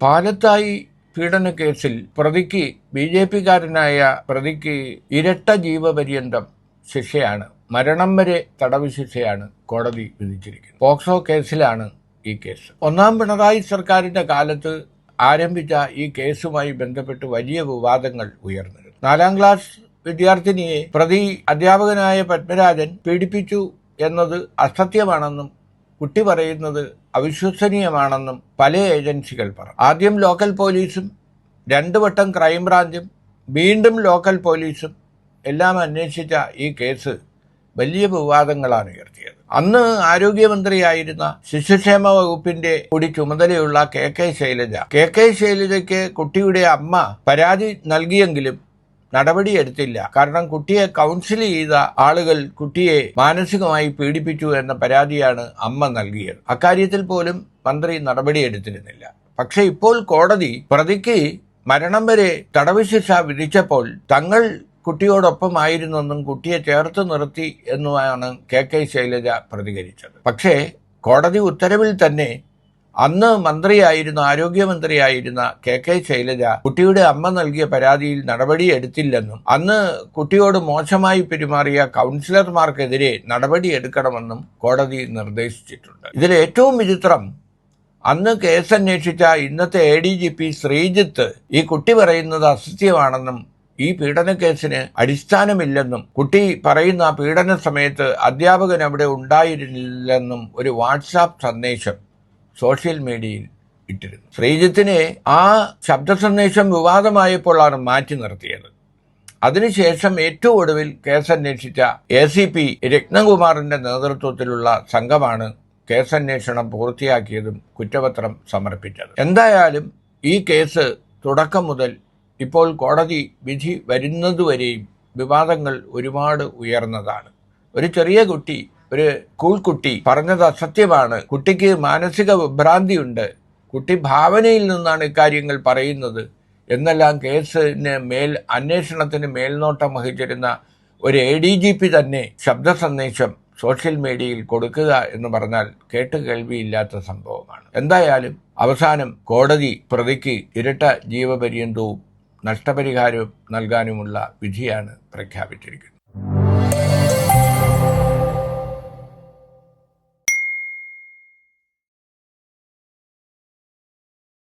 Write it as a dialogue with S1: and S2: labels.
S1: പാലത്തായി പീഡന കേസിൽ പ്രതിക്ക് ബി ജെ പിക്കാരനായ പ്രതിക്ക് ഇരട്ട ജീവപര്യന്തം ശിക്ഷയാണ്. മരണം വരെ തടവ് ശിക്ഷയാണ് കോടതി വിധിച്ചിരിക്കുന്നത്. പോക്സോ കേസിലാണ് ഈ കേസ്. ഒന്നാം പിണറായി സർക്കാരിന്റെ കാലത്ത് ആരംഭിച്ച ഈ കേസുമായി ബന്ധപ്പെട്ട് വലിയ വിവാദങ്ങൾ ഉയർന്നിരുന്നു. നാലാം ക്ലാസ് വിദ്യാർത്ഥിനിയെ പ്രതി അധ്യാപകനായ പത്മരാജൻ പീഡിപ്പിച്ചു എന്നത് അസത്യമാണെന്നും കുട്ടി പറയുന്നത് അവിശ്വസനീയമാണെന്നും പല ഏജൻസികൾ പറഞ്ഞു ആദ്യം ലോക്കൽ പോലീസും രണ്ടു വട്ടം ക്രൈംബ്രാഞ്ചും വീണ്ടും ലോക്കൽ പോലീസും എല്ലാം അന്വേഷിച്ച ഈ കേസ് വലിയ വിവാദങ്ങളാണ് ഉയർത്തിയത്. അന്ന് ആരോഗ്യമന്ത്രിയായിരുന്ന ശിശുക്ഷേമ വകുപ്പിന്റെ കൂടി ചുമതലയുള്ള K K Shailaja K K ശൈലജയ്ക്ക് കുട്ടിയുടെ അമ്മ പരാതി നൽകിയെങ്കിലും നടപടിയെടുത്തില്ല. കാരണം കുട്ടിയെ കൗൺസിൽ ചെയ്ത ആളുകൾ കുട്ടിയെ മാനസികമായി പീഡിപ്പിച്ചു എന്ന പരാതിയാണ് അമ്മ നൽകിയത്. അക്കാര്യത്തിൽ പോലും മന്ത്രി നടപടിയെടുത്തിരുന്നില്ല. പക്ഷെ ഇപ്പോൾ കോടതി പ്രതിക്ക് മരണം വരെ തടവ് ശിക്ഷ വിധിച്ചപ്പോൾ തങ്ങൾ കുട്ടിയോടൊപ്പമായിരുന്നെന്നും കുട്ടിയെ ചേർത്ത് നിർത്തി എന്നുമാണ് കെ കെ ശൈലജ പ്രതികരിച്ചത്. പക്ഷേ കോടതി ഉത്തരവിൽ തന്നെ അന്ന് മന്ത്രിയായിരുന്ന ആരോഗ്യമന്ത്രിയായിരുന്ന കെ കെ ശൈലജ കുട്ടിയുടെ അമ്മ നൽകിയ പരാതിയിൽ നടപടിയെടുത്തില്ലെന്നും അന്ന് കുട്ടിയോട് മോശമായി പെരുമാറിയ കൗൺസിലർമാർക്കെതിരെ നടപടിയെടുക്കണമെന്നും കോടതി നിർദ്ദേശിച്ചിട്ടുണ്ട്. ഇതിൽ ഏറ്റവും വിചിത്രം അന്ന് കേസ് അന്വേഷിച്ച ഇന്നത്തെ A D G P Sreejith ഈ കുട്ടി പറയുന്നത് അസത്യമാണെന്നും ഈ പീഡന കേസിന് അടിസ്ഥാനമില്ലെന്നും കുട്ടി പറയുന്ന പീഡന സമയത്ത് അധ്യാപകൻ അവിടെ ഉണ്ടായിരുന്നില്ലെന്നും ഒരു വാട്സാപ്പ് സന്ദേശം സോഷ്യൽ മീഡിയയിൽ ഇട്ടിരുന്നു. ശ്രീജിത്തിനെ ആ ശബ്ദ സന്ദേശം വിവാദമായപ്പോഴാണ് മാറ്റി നിർത്തിയത്. അതിനുശേഷം ഏറ്റവും ഒടുവിൽ കേസന്വേഷിച്ച എ സി പി രത്നകുമാറിന്റെ നേതൃത്വത്തിലുള്ള സംഘമാണ് കേസന്വേഷണം പൂർത്തിയാക്കിയതും കുറ്റപത്രം സമർപ്പിച്ചത്. എന്തായാലും ഈ കേസ് തുടക്കം മുതൽ ഇപ്പോൾ കോടതി വിധി വരുന്നതുവരെയും വിവാദങ്ങൾ ഒരുപാട് ഉയർന്നതാണ്. ഒരു ചെറിയ കുട്ടി ഒരു കൂൾക്കുട്ടി കുട്ടി പറഞ്ഞത് അസത്യമാണ്. കുട്ടിക്ക് മാനസിക വിഭ്രാന്തിയുണ്ട് കുട്ടി ഭാവനയിൽ നിന്നാണ് ഇക്കാര്യങ്ങൾ പറയുന്നത്. എന്നെല്ലാം കേസിന് മേൽ അന്വേഷണത്തിന് മേൽനോട്ടം വഹിച്ചിരുന്ന ഒരു എ ഡി ജി പി തന്നെ ശബ്ദ സന്ദേശം സോഷ്യൽ മീഡിയയിൽ കൊടുക്കുക എന്ന് പറഞ്ഞാൽ കേട്ട് കേൾവിയില്ലാത്ത സംഭവമാണ്. എന്തായാലും അവസാനം കോടതി പ്രതിക്ക് ഇരട്ട ജീവപര്യന്തവും നഷ്ടപരിഹാരവും നൽകാനുമുള്ള വിധിയാണ് പ്രഖ്യാപിച്ചിരിക്കുന്നത്.